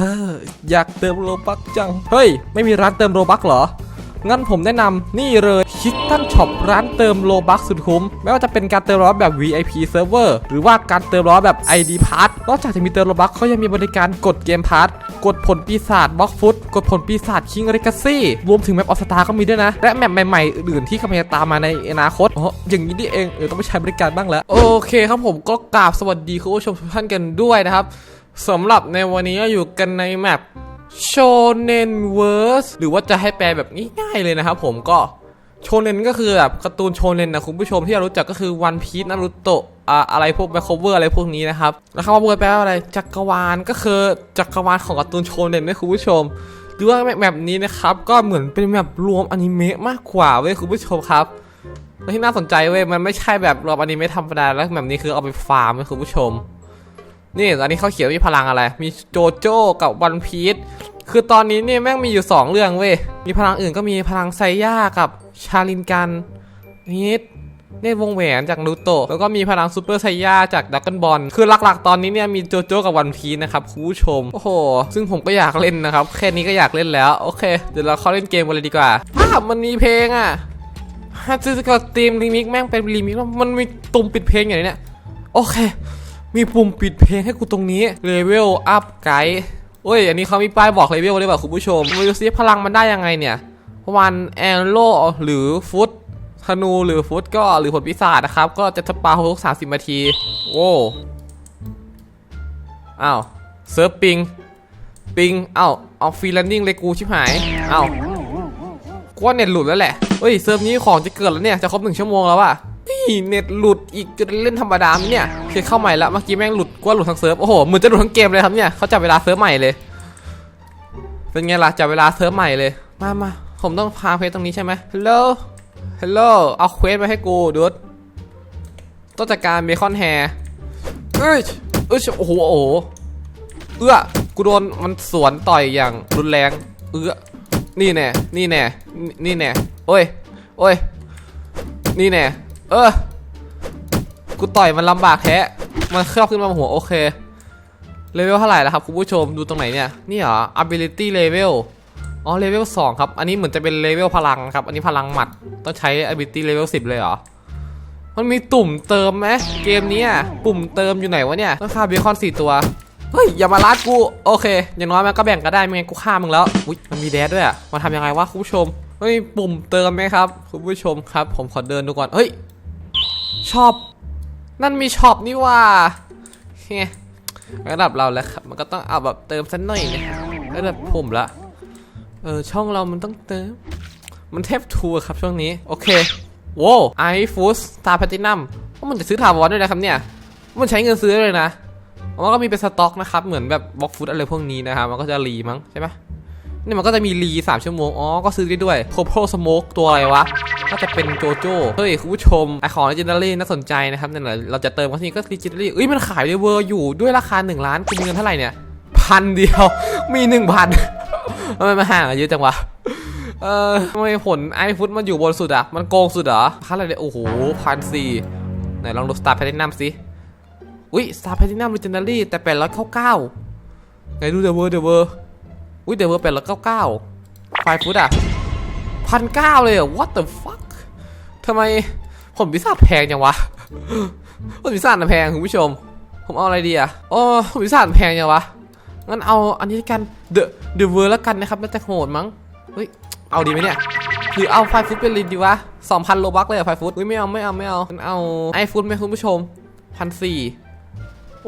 ฮ้อยากเติมโลบักจัง เฮ้ย ไม่มีร้านเติมโลบักเหรอ งั้นผมแนะนำนี่เลยคิตตันช็อปร้านเติมโลบักสุดคุ้ม ไม่ว่าจะเป็นการเติมโลบักแบบ VIP Server หรือว่าการเติมโลบักแบบ ID Pass นอกจากจะมีเติมโลบักเขายังมีบริการกดเกมพาร์ทกดผลปีศาจบล็อกฟุต กดผลปีศาจคิงเรกาซี่ รวมถึงแมปออสตาก็มีด้วยนะ และแมปใหม่ๆ อื่นๆที่กำลังจะตามมาในอนาคตอ๋ออย่างนี้นี่เองเออต้องไปใช้บริการบ้างแล้ว โอเคครับผมก็กราบสวัสดีคุณผู้ชมทุกท่านกันด้วยนะครับ สำหรับในวันนี้ก็อยู่กันในแมปโชเนนเวิร์สหรือว่าจะให้แปลแบบง่ายๆเลยนะครับผมก็โชเนนก็คือแบบการ์ตูนโชเนนนะคุณผู้ชมที่เรารู้จักก็คือวันพีซนารุโตะอะไรพวกแบคโคเวอร์อะไรพวกนี้นะครับแล้วคำว่าเวอร์แปลว่าอะไรจักรวาลก็คือจักรวาลของการ์ตูนโชเนนนะคุณผู้ชมหรือว่าแบบนี้นะครับก็เหมือนเป็นแบบรวมอนิเมะมากกว่าเว้ยคุณผู้ชมครับและที่น่าสนใจเว้ยมันไม่ใช่แบบรวมอนิเมะธรรมดาแล้วแบบนี้คือเอาไปฟาร์มเว้ยคุณผู้ชม นี่อันนี้เขาเขียนมีพลังอะไร มีโจโจ้กับวันพีชคือตอนนี้เนี่ยแม่งมีอยู่ 2 เรื่องเว้ย มีพลังอื่นก็มีพลังไซย่ากับชาลินกันนิดเนตรวงแหวนจากนูโตะแล้วก็มีพลังซูเปอร์ไซย่าจากดักเกันบอลคือหลักๆ ตอนนี้เนี่ยมีโจโจ้กับวันพีชนะครับคุณผู้ชม โอ้โห ซึ่งผมก็อยากเล่นนะครับ แค่นี้ก็อยากเล่นแล้ว โอเค เดี๋ยวเราเข้าเล่นเกมกันเลยดีกว่าอ้ามันมีเพลงอะฮัตซึกับทีมรีมิกแม่งเป็นรีมิกแล้วมันมีตุ่มปิดเพลงอย่างนี้เนี่ยโอเค มีปุ่มปิดเพลงให้กูตรงนี้เลเวลอัพไกด์โอ้ย อันนี้เขามีป้ายบอกเลเวลด้วยป่ะคุณผู้ชมมาดูซิพลังมันได้ยังไงเนี่ยวันแอนโลหรือฟุตธนูหรือฟุตก็หรือผลพิศาจนะครับ ก็จะสปาทุกสามสิบนาทีโว้อ้าวเซิร์ฟปิง ปิงเอ้าเอาฟรีแลนดิ้งเลยกูชิบหายเอ้ากูว่าเน็ตหลุดแล้วแหละเฮ้ยเซิร์ฟนี้ของจะเกิดแล้วเนี่ย จะครบหนึ่งชั่วโมงแล้วอะ เน็ตหลุดอีกจะเล่นธรรมดาเนี่ยโอเคเข้าใหม่แล้วเมื่อกี้แม่งหลุดกูว่าหลุดทั้งเซิร์ฟโอ้โหเหมือนจะหลุดทั้งเกมเลยครับเนี่ยเขาจับเวลาเซิร์ฟใหม่เลย เป็นไงล่ะจับเวลาเซิร์ฟใหม่เลยมามาผมต้องพาเควสตรงนี้ใช่ไหมฮัลโหลฮัลโหลเอาเควสมาให้กูดูดต้องจัดการเบคอนแฮร์เอ้ยเอ้ยโอ้โหโอ้โหเอื้อกูโดนมันสวนต่อยอย่างรุนแรง เอื้อนี่แน่นี่แน่นี่แน่โอ้ยโอ้ยนี่แน่ เออ กูต่อยมันลำบากแท้ มันเคลือบขึ้นมาหัวโอเค เลเวลเท่าไหร่แล้วครับคุณผู้ชม ดูตรงไหนเนี่ย นี่เหรอ ability level อ๋อ เลเวล2ครับ อันนี้เหมือนจะเป็นเลเวลพลังครับ อันนี้พลังหมัด ต้องใช้ ability level 10 เลยเหรอ มันมีตุ่มเติมไหมเกมนี้อะปุ่มเติมอยู่ไหนวะเนี่ย ต้องฆ่าเบคอนสี่ตัว เฮ้ย อย่ามาลัดกู โอเค อย่างน้อยมันก็แบ่งก็ได้ ไม่งั้นกูฆ่ามึงแล้ว อุ้ยมันมีแดดด้วยอะมาทำยังไงวะคุณผู้ชมเฮ้ยปุ่มเติมไหมครับ คุณผู้ชมครับ ผมขอเดินดูก่อน เฮ้ย ช็อปนั่นมีช็อปนี่ว่าเฮ้ยระดับเราแล้วครับ มันก็ต้องเอาแบบเติมสักหน่อยเนี่ยระดับผมละเออช่องเรามันต้องเติม มันเทพทัวร์ครับช่วงนี้ โอเคโว้ไอฟูสตาร์แพตินัมว่ามันจะซื้อถาวรด้วยนะครับเนี่ย มันใช้เงินซื้อเลยนะมันก็มีเป็นสต็อกนะครับ เหมือนแบบบล็อกฟุตอะไรพวกนี้นะครับมันก็จะรีมั้งใช่ไหม นี่มันก็จะมีรีสามชั่วโมง อ๋อ ก็ซื้อได้ด้วยโคโพสโมกตัวอะไรวะ ก็จะเป็นโจโจ้ เฮ้ย คุณผู้ชม ไอของ Legendary น่าสนใจนะครับเนี่ยเราจะเติมกันที่นี่ก็ Legendary เอ้ย มันขายในเวอร์อยู่ด้วยราคา 1 ล้านคุณมีเงินเท่าไหร่เนี่ยพันเดียว มี1,000ทำไมมาห่างกันเยอะจังวะเออทำไมผลไอฟุตมันอยู่บนสุดอะมันโกงสุดเหรอค่าอะไรเนี่ยโอ้โหพันสี่ไหนลองดูสตาร์แพทินัมสิอุ้ยสตาร์แพทินัมลิเจนดารี่แต่แปดร้อยเก้าเก้าไหนดูเดอะเวอร์เดอะเวอร์ อุ้ยเดอะเวอร์แปดร้อยเก้าเก้าไฟฟุตอะพันเก้าเลยเหรอ what the fuck ทำไมผลพิศาแพงจังวะผลพิศาจน่ะแพงคุณผู้ชม ผมเอาอะไรดีอะอ๋อผลพิศาแพงจังวะ งั้นเอาอันนี้กันเดอะเดอะเวอร์แล้วกันนะครับน่าจะโหดมั้ง เฮ้ย เอาดีไหมเนี่ยหรือเอาไฟฟุตเป็นลินดีวะสองพันโลบักเลยอะไฟฟุตอุ้ยไม่เอาไม่เอาไม่เอางั้นเอาไอฟุตไหมคุณผู้ชมพันสี่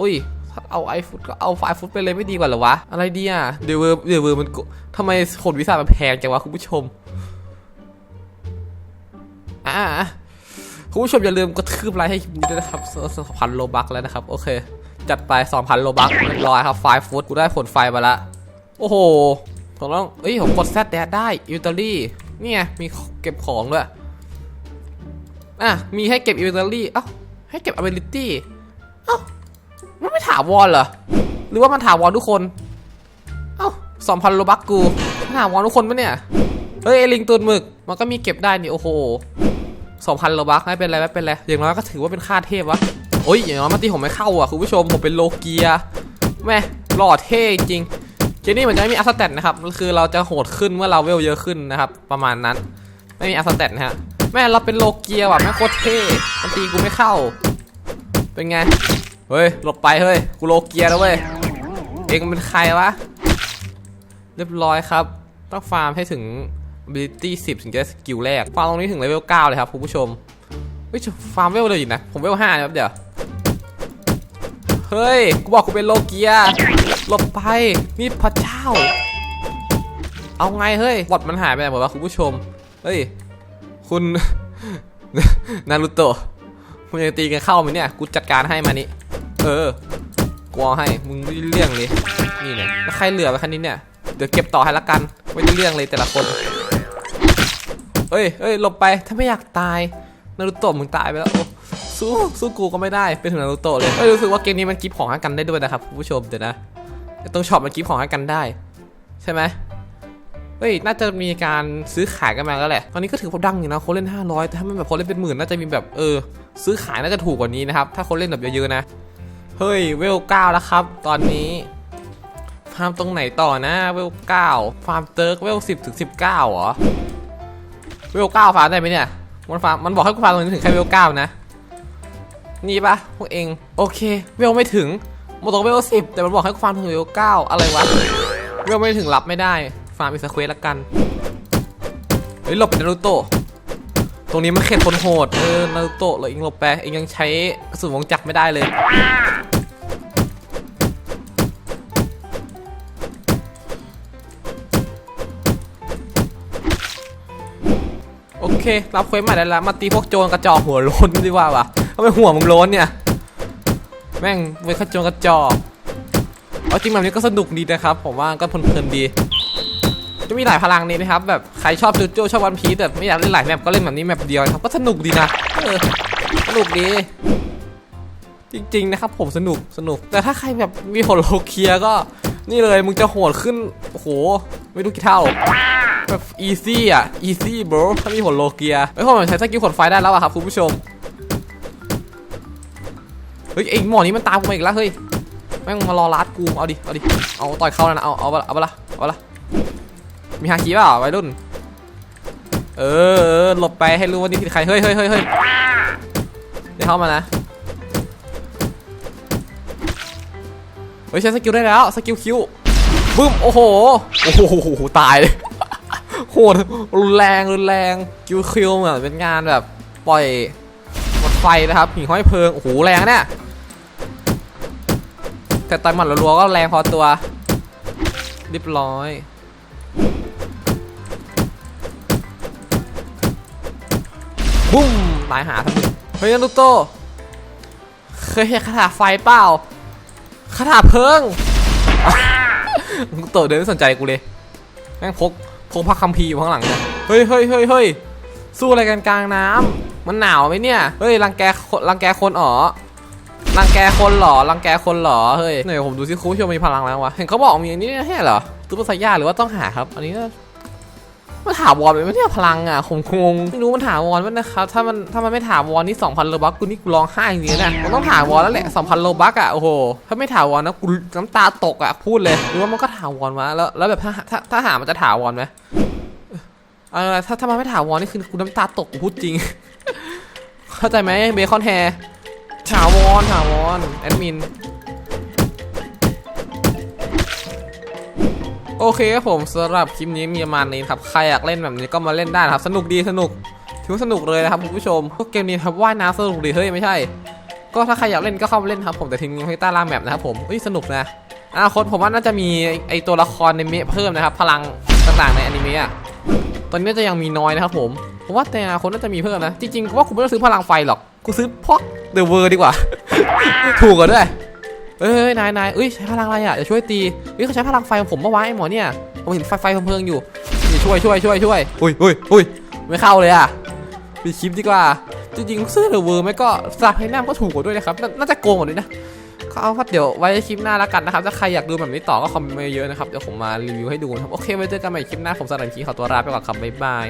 อุ้ย ถ้าเอาไอฟุตก็เอาไฟฟุตไปเลยไม่ดีกว่าเหรอวะ อะไรดีอะเดยวเวอร์เดยวเวอร์มันก็ทำไมขนวิสามันแพงจังวะคุณผู้ชม อ่าคุณผู้ชมอย่าลืมกระทืบไลค์ให้คลิปนี้ด้วยนะครับสองพันโลบักแล้วนะครับ โอเค จัดไป2,000โลบักเรียบร้อยครับไฟฟุตกูได้ผลไฟมาละ โอ้โหผมต้องเอ้ยผมกดแซดแดดได้อิตาลีนี่ไงมีเก็บของด้วยอะมีให้เก็บอิตาลีเอ้าให้เก็บ ability เอ้ามัน ไม่ถาวรเหรอ หรือว่ามันถาวรทุกคน เอ้าสองพันโลบักกูถาวรทุกคนปะเนี่ย เฮ้ยไอลิงตัวหมึก มันก็มีเก็บได้นี่โอ้โหสองพันโลบักไม่เป็นไรไม่เป็นไร อย่างน้อยก็ถือว่าเป็นค่าเทพวะ โอ้ยอย่างน้อยมาตีผมไม่เข้าอะคุณผู้ชมผมเป็นโลเกียแม่หล่อเท่จริงเกมนี้เหมือนจะไม่มีอัสเตตนะครับ คือเราจะโหดขึ้นเมื่อเราเวลเยอะขึ้นนะครับ ประมาณนั้น ไม่มีอัสเตตนะฮะ แม่เราเป็นโลเกียว่ะแม่โคตรเท่มันตีกูไม่เข้า เป็นไง เฮ้ย หลบไปเฮ้ย กูโลเกียแล้วเว้ย เองเป็นใครวะ เรียบร้อยครับ ต้องฟาร์มให้ถึง ability 10 ถึงจะสกิลแรก ฟาร์มตรงนี้ถึงเลเวล 9 เลยครับคุณผู้ชม เฮ้ย ฟาร์มเวลเลยอยู่นะ ผมเวล 5 นะครับเดี๋ยว เฮ้ย กูบอกกูเป็นโลเกีย หลบไป นี่พระเจ้า เอาไงเฮ้ยบอดมันหายไปไหนหมดวะคุณผู้ชม เฮ้ย คุณ นารูโตะมึงยังตีกันเข้าไหมเนี่ย กูจัดการให้มานี่ เออกูเอาให้ มึงไม่เรื่องเลย นี่เนี่ยแล้วใครเหลือไปคันนี้เนี่ย เดี๋ยวเก็บต่อให้ละกัน ไม่เรื่องเลยแต่ละคน เอ้ยเอ้ยหลบไป ถ้าไม่อยากตาย นารูโตะมึงตายไปแล้วสู้สู้กูก็ไม่ได้ เป็นถึงนารูโตะเลยเอ้ยรู้สึกว่าเกมนี้มันกิฟของให้กันได้ด้วยนะครับผู้ชม เดี๋ยวนะไอ้ตรงช็อปมันกิฟของให้กันได้ ใช่ไหมเฮ้ย น่าจะมีการซื้อขายกันมาแล้วแหละ ตอนนี้ก็ถือว่าดังอยู่นะ คนเล่น 500 แต่ถ้ามันแบบคนเล่นเป็นหมื่น น่าจะมีแบบ เออ ซื้อขายน่าจะถูกกว่านี้นะครับ ถ้าคนเล่นแบบเยอะๆนะ เฮ้ยเวลเก้าแล้วครับ ตอนนี้ ฟาร์มตรงไหนต่อนะเวลเก้าฟาร์มเติร์กเวลสิบถึงสิบเก้าเหรอเวลเก้าฟาร์มได้ไหมเนี่ยมันฟาร์มมันบอกให้กูฟาร์มตรงนี้ถึงแค่เวลเก้านะนี่ปะพวกเองโอเค เวลไม่ถึงหมดตรงเวลสิบแต่มันบอกให้กูฟาร์มถึงเวลเก้าอะไรวะเวลไม่ถึงรับไม่ได้ ฟาร์มอีกสักเควสละกันเฮ้ยหลบนารูโตะตรงนี้มันเข็ดคนโหดเออนารูโตะเลยเองหลบไปเองยังใช้กระสุนวงจักรไม่ได้เลย เค รับเควสใหม่ได้แล้ว มาตีพวกโจรกระจอกหัวโล้นดีกว่าวะทำไมหัวมึงโล้นเนี่ย แม่งเป็นขโจรกระจอกเอาจริงแบบนี้ก็สนุกดีนะครับ ผมว่าก็เพลินๆดี จะมีหลายพลังนี้นะครับ แบบใครชอบจูโจชอบวันพีซแบบไม่อยากเล่นหลายแมปก็เล่นแบบนี้แมปเดียวครับ ก็สนุกดีนะเออสนุกดี จริงๆนะครับ ผมสนุกสนุก แต่ถ้าใครแบบมีโหดโลเคียก็ นี่เลยมึงจะโหดขึ้นโอ้โหไม่รู้กี่เท่า แบบอีซี่อะอีซี่บรถ้ามีโหดโลเกียเฮ้ยผมใช้สกิลขนไฟได้แล้วอะครับคุณผู้ชม เฮ้ยไอ้หมอนี้มันตามกูมาอีกแล้วเฮ้ย แม่งมารอลัดกู เอาดิ เอาดิ เอาต่อยเข้าแล้วนะเอา เอาเอาไปละเอาไปละมีฮาคิเปล่าวัยรุ่น เออหลบไปให้รู้ว่านี่ผิดใคร เฮ้ยเฮ้ยเฮ้ยเฮ้ยได้เข้ามานะ เฮ้ยใช้สกิลได้แล้ว สกิลคิวบึ้ม โอ้โห โอ้โห ตายเลย หดรุนแรงรุนแรงคิวคิวเหมือนเป็นงานแบบปล่อยหมดไฟนะครับหิ่งห้อยเพลิงโอ้โหแรงเนี่ยแต่ต่อยหมัดรัวๆก็แรงพอตัวเรียบร้อยบุ้มตายหาทั้งเฮ้ยนารุโตเคยเห็นคาถาไฟเปล่าคาถาเพลิงนารุโตเดินไม่สนใจกูเลยแม่งพก พกพระคัมภีร์อยู่ข้างหลังเนี่ยเฮ้ยเฮ้ยเฮ้ยเฮ้ยสู้อะไรกันกลางน้ำมันหนาวไหมเนี่ย เฮ้ยรังแกคนรังแกคนอ๋อรังแกคนหรอรังแกคนหรอเฮ้ยไหนผมดูซิคูชมมีพลังแล้ววะเห็นเขาบอกมีอันนี้ให้เหรอซูเปอร์ไซย่าหรือว่าต้องหาครับ อันนี้ มันถาวรไหมเนี่ยพลังอะผมงงไม่รู้มันถาวรไหมนะครับถ้ามันถ้ามันไม่ถาวรนี่2,000โลบัคกูนี่กูร้องไห้จริงๆนะมันต้องถาวรแล้วแหละ2,000โลบัคอะโอ้โหถ้าไม่ถาวรนะกูน้ำตาตกอะพูดเลยหรือว่ามันก็ถาวรมาแล้วแล้วแบบถ้าถ้าถ้าหามันจะถาวรไหมเออถ้าถ้ามันไม่ถาวรนี่คือกูน้ำตาตกกูพูดจริง เข้าใจไหมเบคอนแฮร์ถาวรถาวรแอดมิน โอเคครับผมสำหรับคลิปนี้มีประมาณนี้ครับใครอยากเล่นแบบนี้ก็มาเล่นได้นะครับ สนุกดีสนุกถือว่าสนุกเลยนะครับคุณผู้ชมพวกเกมนี้ครับว่ายน้ำสนุกดีเฮ้ยไม่ใช่ ก็ถ้าใครอยากเล่นก็เข้ามาเล่นครับผมแต่ทีมนี้ให้ใต้ล่างแมปนะครับผมเอ้ยสนุกนะอนาคตผมว่าน่าจะมีไอตัวละครในเมะเพิ่มนะครับ พลังต่างๆในอนิเมะตอนนี้จะยังมีน้อยนะครับผมผมว่าแต่อนาคตน่าจะมีเพิ่มนะจริงๆว่ากูไม่ต้องซื้อพลังไฟหรอกกูซื้อพอกเดอะเวอร์ดีกว่า ถูกกว่าด้วย เอ้ยนายนายเอ้ยใช้พลังอะไรอะจะช่วยตีเฮ้ยเขาใช้พลังไฟของผมเมื่อวานไอ้หมอเนี่ยผมเห็นไฟไฟเพลิงอยู่นี่ช่วยช่วยช่วยช่วยอุ้ยอุ้ยอุ้ยไม่เข้าเลยอะปิดคลิปดีกว่าจริงๆซื้อเดอเวอร์ไม่ก็สาไพน้ำก็ถูกกว่าด้วยนะครับน,น่าจะโกงกว่าด้นะเอาว่าเดี๋ยวไว้คลิปหน้าแล้วกันนะครับถ้าใครอยากดูแบบนี้ต่อก็คอมเมนต์มาเยอะนะครับเดี๋ยวผมมารีวิวให้ดูนะครับโอเคไว้เจอกันใหม่คลิปหน้าผมสำหรับคลิปขอตัวลาไปก่อนครับบ๊ายบาย